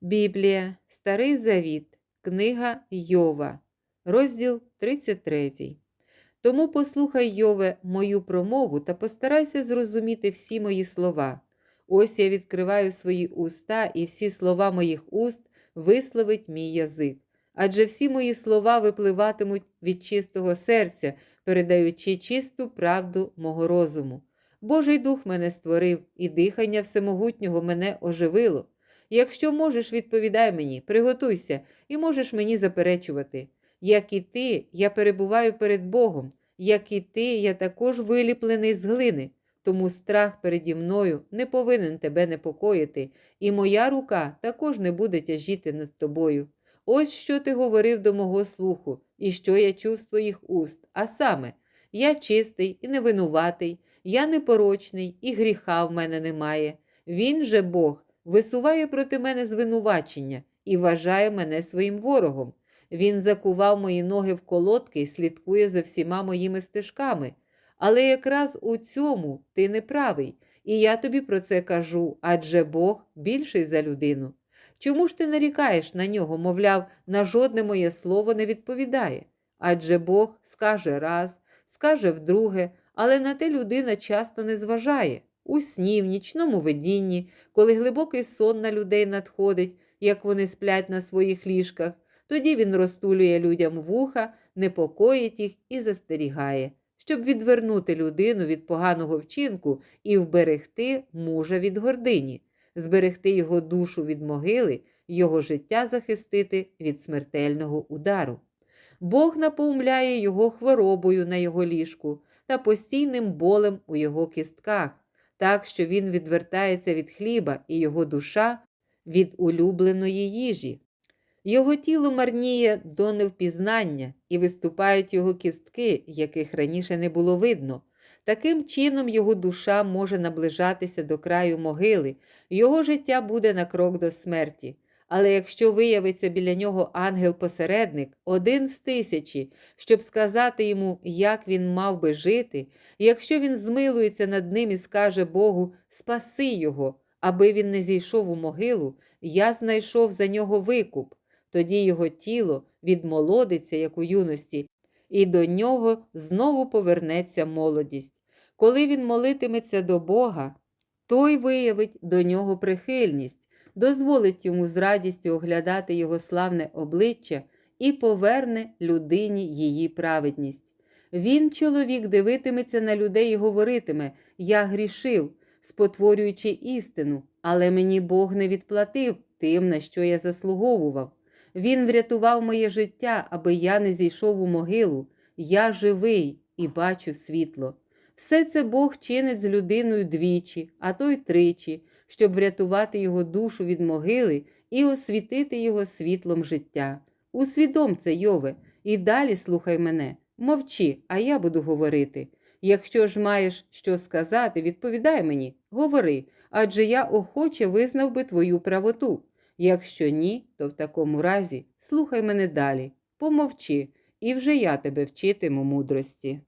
Біблія, Старий Завіт, Книга Йова, розділ 33. Тому послухай, Йове, мою промову та постарайся зрозуміти всі мої слова. Ось я відкриваю свої уста, і всі слова моїх уст висловить мій язик. Адже всі мої слова випливатимуть від чистого серця, передаючи чисту правду мого розуму. Божий дух мене створив, і дихання всемогутнього мене оживило. Якщо можеш, відповідай мені, приготуйся, і можеш мені заперечувати. Як і ти, я перебуваю перед Богом, як і ти, я також виліплений з глини, тому страх переді мною не повинен тебе непокоїти, і моя рука також не буде тяжіти над тобою. Ось що ти говорив до мого слуху, і що я чув з твоїх уст, а саме, я чистий і невинуватий, я непорочний, і гріха в мене немає. Він же Бог висуває проти мене звинувачення і вважає мене своїм ворогом. Він закував мої ноги в колодки і слідкує за всіма моїми стежками. Але якраз у цьому ти не правий, і я тобі про це кажу, адже Бог більший за людину. Чому ж ти нарікаєш на нього, мовляв, на жодне моє слово не відповідає? Адже Бог скаже раз, скаже вдруге, але на те людина часто не зважає. У сні, в нічному видінні, коли глибокий сон на людей надходить, як вони сплять на своїх ліжках, тоді він розтулює людям вуха, непокоїть їх і застерігає, щоб відвернути людину від поганого вчинку і вберегти мужа від гордині, зберегти його душу від могили, його життя захистити від смертельного удару. Бог напоумляє його хворобою на його ліжку та постійним болем у його кістках, так що він відвертається від хліба і його душа від улюбленої їжі. Його тіло марніє до невпізнання і виступають його кістки, яких раніше не було видно. Таким чином його душа може наближатися до краю могили, його життя буде на крок до смерті. Але якщо виявиться біля нього ангел-посередник, один з тисячі, щоб сказати йому, як він мав би жити, якщо він змилується над ним і скаже Богу Спаси його, аби він не зійшов у могилу, я знайшов за нього викуп. Тоді його тіло відмолодиться, як у юності, і до нього знову повернеться молодість. Коли він молитиметься до Бога, той виявить до нього прихильність, дозволить йому з радістю оглядати його славне обличчя і поверне людині її праведність. Він, чоловік, дивитиметься на людей і говоритиме: Я грішив, спотворюючи істину, але мені Бог не відплатив тим, на що я заслуговував. Він врятував моє життя, аби я не зійшов у могилу. Я живий і бачу світло. Все це Бог чинить з людиною двічі, а то й тричі, щоб врятувати його душу від могили і освітити його світлом життя. Усвідом це, Йове, і далі слухай мене. Мовчи, а я буду говорити. Якщо ж маєш що сказати, відповідай мені, говори, адже я охоче визнав би твою правоту. Якщо ні, то в такому разі слухай мене далі, помовчи, і вже я тебе вчитиму мудрості.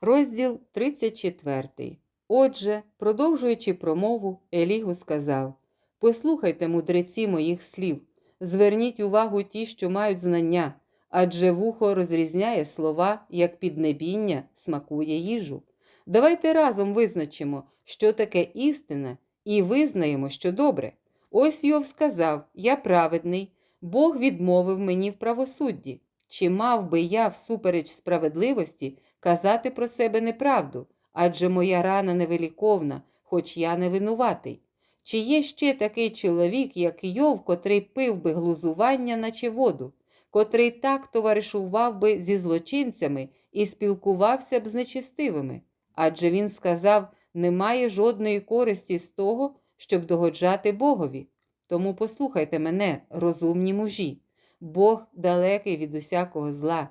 Розділ 34. Отже, продовжуючи промову, Елігу сказав: Послухайте, мудреці моїх слів, зверніть увагу ті, що мають знання, адже вухо розрізняє слова, як піднебіння смакує їжу. Давайте разом визначимо, що таке істина, і визнаємо, що добре. Ось Йов сказав: Я праведний, Бог відмовив мені в правосудді. Чи мав би я, всупереч справедливості, казати про себе неправду, адже моя рана невеликовна, хоч я не винуватий. Чи є ще такий чоловік, як Йов, котрий пив би глузування, наче воду, котрий так товаришував би зі злочинцями і спілкувався б з нечестивими? Адже він сказав: немає жодної користі з того, щоб догоджати Богові. Тому послухайте мене, розумні мужі, Бог далекий від усякого зла,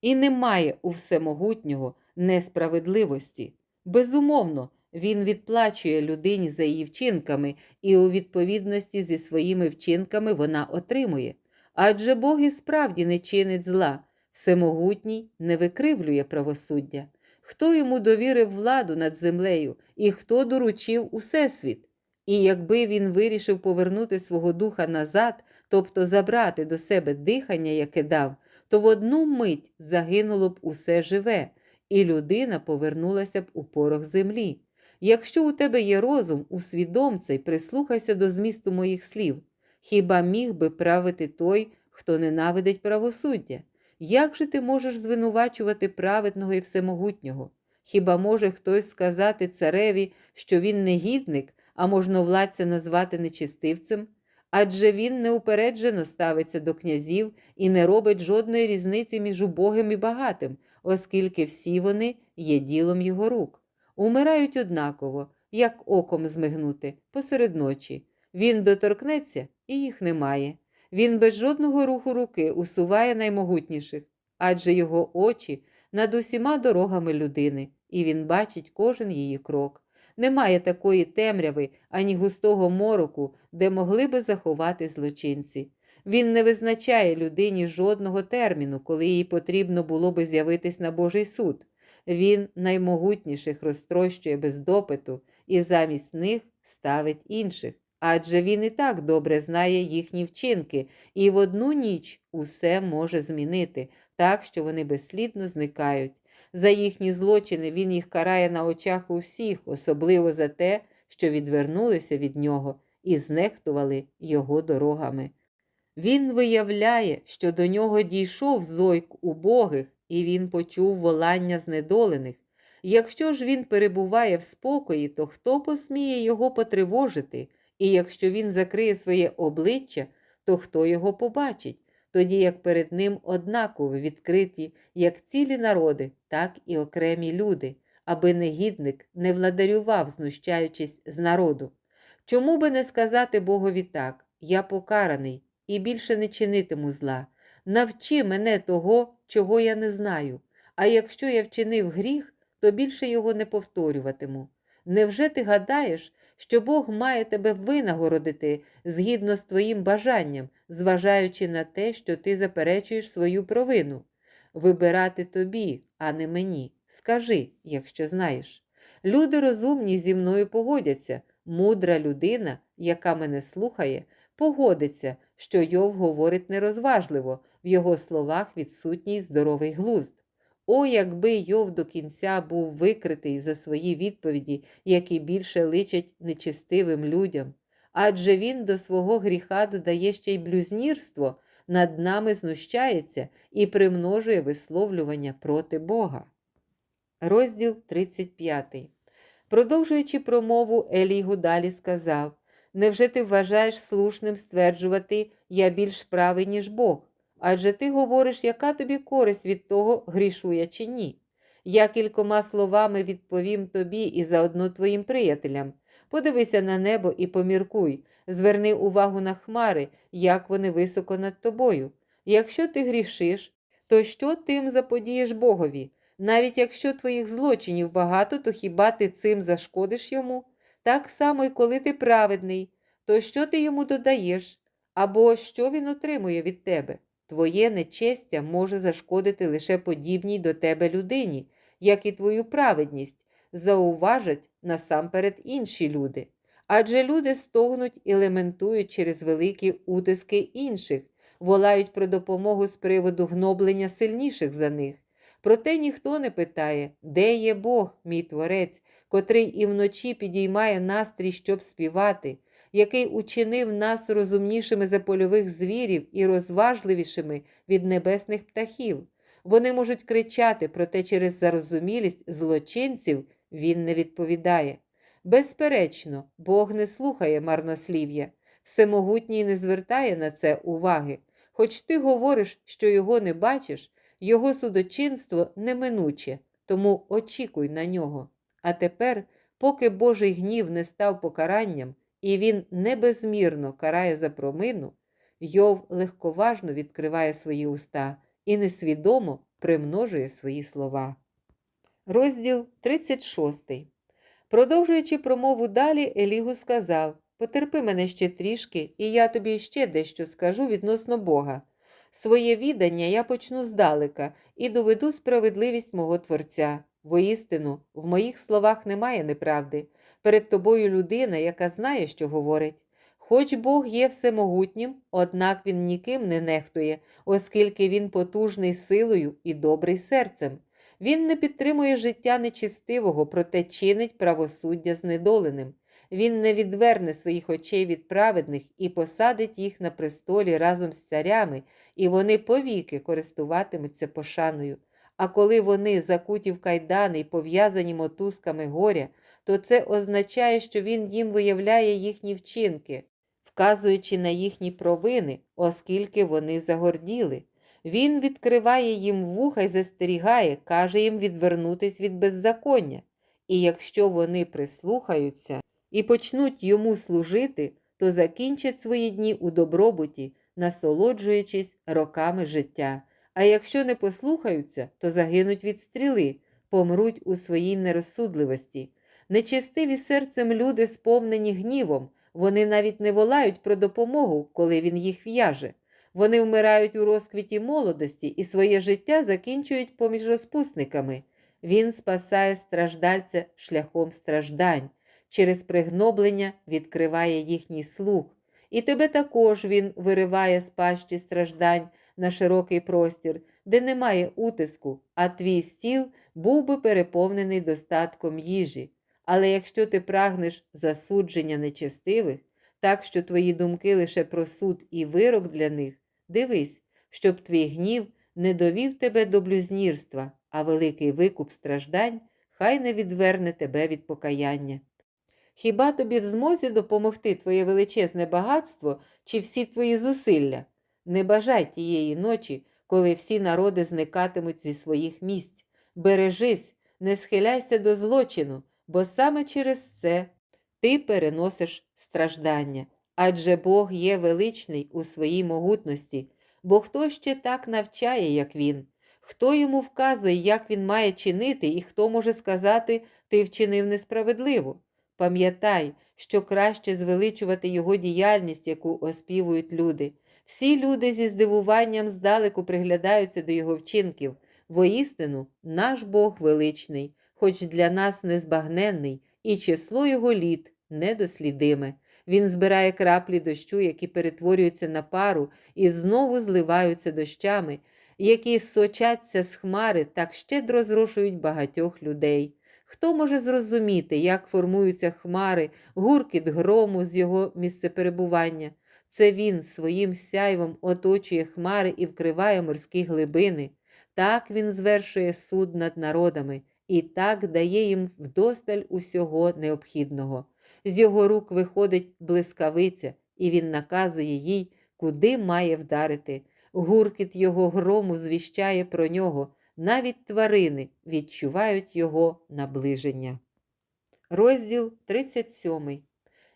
і немає у всемогутнього несправедливості. Безумовно, він відплачує людині за її вчинками, і у відповідності зі своїми вчинками вона отримує. Адже Бог і справді не чинить зла, всемогутній не викривлює правосуддя. Хто йому довірив владу над землею і хто доручив усесвіт? І якби він вирішив повернути свого духа назад, тобто забрати до себе дихання, яке дав, то в одну мить загинуло б усе живе, і людина повернулася б у порох землі. Якщо у тебе є розум, усвідом це й прислухайся до змісту моїх слів. Хіба міг би правити той, хто ненавидить правосуддя? Як же ти можеш звинувачувати праведного і всемогутнього? Хіба може хтось сказати цареві, що він негідник, а можновладця назвати нечистивцем? Адже він неупереджено ставиться до князів і не робить жодної різниці між убогим і багатим, оскільки всі вони є ділом його рук. Умирають однаково, як оком змигнути, посеред ночі. Він доторкнеться і їх немає. Він без жодного руху руки усуває наймогутніших, адже його очі над усіма дорогами людини, і він бачить кожен її крок. Немає такої темряви ані густого мороку, де могли би заховати злочинці. Він не визначає людині жодного терміну, коли їй потрібно було би з'явитись на Божий суд. Він наймогутніших розтрощує без допиту і замість них ставить інших. Адже він і так добре знає їхні вчинки, і в одну ніч усе може змінити, так що вони безслідно зникають. За їхні злочини він їх карає на очах у всіх, особливо за те, що відвернулися від нього і знехтували його дорогами. Він виявляє, що до нього дійшов зойк убогих, і він почув волання знедолених. Якщо ж він перебуває в спокої, то хто посміє його потривожити? І якщо він закриє своє обличчя, то хто його побачить, тоді як перед ним однаково відкриті як цілі народи, так і окремі люди, аби негідник не владарював, знущаючись з народу. Чому би не сказати Богові так, я покараний і більше не чинитиму зла. Навчи мене того, чого я не знаю, а якщо я вчинив гріх, то більше його не повторюватиму. Невже ти гадаєш, що Бог має тебе винагородити згідно з твоїм бажанням, зважаючи на те, що ти заперечуєш свою провину? Вибирати тобі, а не мені. Скажи, якщо знаєш. Люди розумні зі мною погодяться, мудра людина, яка мене слухає, погодиться, що Йов говорить нерозважливо, в його словах відсутній здоровий глузд. О, якби Йов до кінця був викритий за свої відповіді, які більше личать нечистивим людям, адже він до свого гріха додає ще й блюзнірство, над нами знущається і примножує висловлювання проти Бога. Розділ 35. Продовжуючи промову, Елігу далі сказав: Невже ти вважаєш слушним стверджувати я більш правий, ніж Бог? Адже ти говориш, яка тобі користь від того, грішу я чи ні. Я кількома словами відповім тобі і заодно твоїм приятелям. Подивися на небо і поміркуй, зверни увагу на хмари, як вони високо над тобою. Якщо ти грішиш, то що тим заподієш Богові? Навіть якщо твоїх злочинів багато, то хіба ти цим зашкодиш йому? Так само, і коли ти праведний, то що ти йому додаєш? Або що він отримує від тебе? Твоє нечестя може зашкодити лише подібній до тебе людині, як і твою праведність, зауважать насамперед інші люди. Адже люди стогнуть і лементують через великі утиски інших, волають про допомогу з приводу гноблення сильніших за них. Проте ніхто не питає, де є Бог, мій творець, котрий і вночі підіймає настрій, щоб співати, який учинив нас розумнішими за польових звірів і розважливішими від небесних птахів. Вони можуть кричати, проте через зарозумілість злочинців він не відповідає. Безперечно, Бог не слухає марнослів'я, всемогутній не звертає на це уваги. Хоч ти говориш, що його не бачиш, його судочинство неминуче, тому очікуй на нього. А тепер, поки Божий гнів не став покаранням, і він небезмірно карає за промину, Йов легковажно відкриває свої уста і несвідомо примножує свої слова. Розділ 36. Продовжуючи промову далі, Елігу сказав Потерпи мене ще трішки, і я тобі ще дещо скажу відносно Бога. Своє відання я почну здалека і доведу справедливість мого Творця. Воістину, в моїх словах немає неправди. Перед тобою людина, яка знає, що говорить. Хоч Бог є всемогутнім, однак він ніким не нехтує, оскільки він потужний силою і добрий серцем. Він не підтримує життя нечистивого, проте чинить правосуддя знедоленим. Він не відверне своїх очей від праведних і посадить їх на престолі разом з царями, і вони повіки користуватимуться пошаною. А коли вони закуті в кайдани й пов'язані мотузками горя, то це означає, що він їм виявляє їхні вчинки, вказуючи на їхні провини, оскільки вони загорділи. Він відкриває їм вуха й застерігає, каже їм відвернутись від беззаконня. І якщо вони прислухаються і почнуть йому служити, то закінчать свої дні у добробуті, насолоджуючись роками життя. А якщо не послухаються, то загинуть від стріли, помруть у своїй нерозсудливості. Нечестиві серцем люди сповнені гнівом, вони навіть не волають про допомогу, коли він їх в'яже. Вони вмирають у розквіті молодості і своє життя закінчують поміж розпусниками. Він спасає страждальця шляхом страждань, через пригноблення відкриває їхній слух. І тебе також він вириває з пащі страждань на широкий простір, де немає утиску, а твій стіл був би переповнений достатком їжі. Але якщо ти прагнеш засудження нечестивих, так що твої думки лише про суд і вирок для них, дивись, щоб твій гнів не довів тебе до блюзнірства, а великий викуп страждань хай не відверне тебе від покаяння. Хіба тобі в змозі допомогти твоє величезне багатство чи всі твої зусилля? Не бажай тієї ночі, коли всі народи зникатимуть зі своїх місць. Бережись, не схиляйся до злочину, бо саме через це ти переносиш страждання. Адже Бог є величний у своїй могутності, бо хто ще так навчає, як він? Хто йому вказує, як він має чинити, і хто може сказати, ти вчинив несправедливо? Пам'ятай, що краще звеличувати його діяльність, яку оспівують люди. Всі люди зі здивуванням здалеку приглядаються до його вчинків. Воістину, наш Бог величний, хоч для нас незбагненний, і число його літ недослідиме. Він збирає краплі дощу, які перетворюються на пару і знову зливаються дощами, які сочаться з хмари, так щедро зрошують багатьох людей. Хто може зрозуміти, як формуються хмари, гуркіт грому з його місцеперебування? Це він своїм сяйвом оточує хмари і вкриває морські глибини. Так він звершує суд над народами і так дає їм вдосталь усього необхідного. З його рук виходить блискавиця, і він наказує їй, куди має вдарити. Гуркіт його грому звіщає про нього, навіть тварини відчувають його наближення. Розділ 37.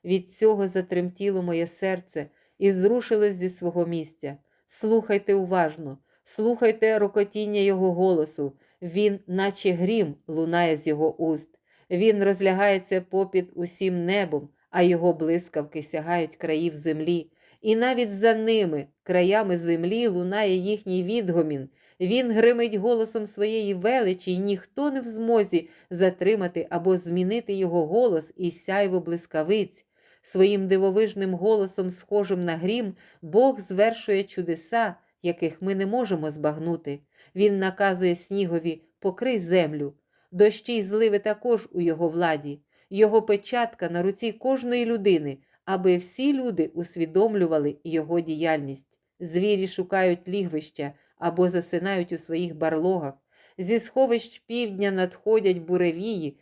Від цього затремтіло моє серце і зрушилось зі свого місця. Слухайте уважно, слухайте рокотіння його голосу. Він, наче грім, лунає з його уст. Він розлягається попід усім небом, а його блискавки сягають країв землі. І навіть за ними, краями землі, лунає їхній відгомін. Він гримить голосом своєї величі, і ніхто не в змозі затримати або змінити його голос і сяйво блискавиць. Своїм дивовижним голосом, схожим на грім, Бог звершує чудеса, яких ми не можемо збагнути. Він наказує снігові покрий землю. Дощі й зливи також у його владі, його печатка на руці кожної людини, аби всі люди усвідомлювали його діяльність. Звірі шукають лігвища або засинають у своїх барлогах. Зі сховищ півдня надходять буревії,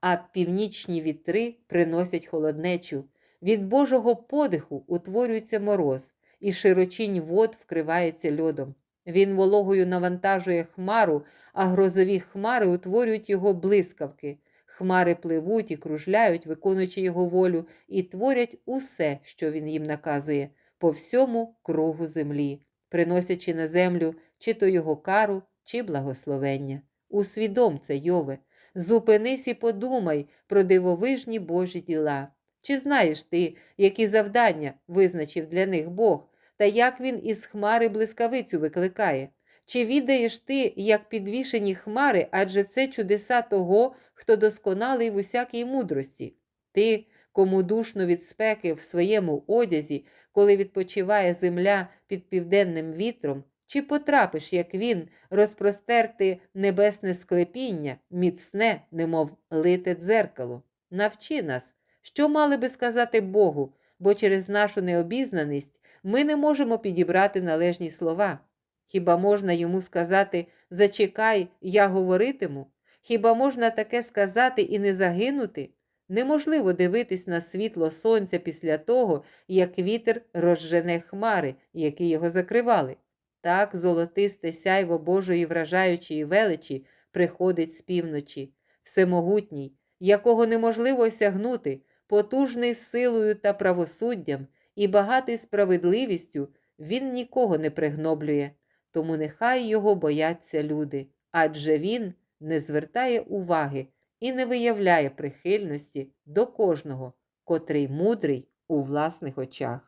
а північні вітри приносять холоднечу. Від Божого подиху утворюється мороз, і широчінь вод вкривається льодом. Він вологою навантажує хмару, а грозові хмари утворюють його блискавки. Хмари пливуть і кружляють, виконуючи його волю, і творять усе, що він їм наказує, по всьому кругу землі, приносячи на землю чи то його кару, чи благословення. Усвідом це, Йове, зупинись і подумай про дивовижні Божі діла. Чи знаєш ти, які завдання визначив для них Бог, та як він із хмари блискавицю викликає? Чи відаєш ти, як підвішені хмари, адже це чудеса того, хто досконалий в усякій мудрості? Ти, кому душно від спеки в своєму одязі, коли відпочиває земля під південним вітром, чи потрапиш, як він, розпростерти небесне склепіння, міцне, немов лите дзеркало? Навчи нас, що мали би сказати Богу, бо через нашу необізнаність ми не можемо підібрати належні слова. Хіба можна йому сказати Зачекай, я говоритиму? Хіба можна таке сказати і не загинути? Неможливо дивитись на світло сонця після того, як вітер розжене хмари, які його закривали. Так золотисте сяйво Божої вражаючої величі приходить з півночі, всемогутній, якого неможливо осягнути, потужний силою та правосуддям і багатий справедливістю, він нікого не пригноблює, тому нехай його бояться люди, адже він не звертає уваги і не виявляє прихильності до кожного, котрий мудрий у власних очах.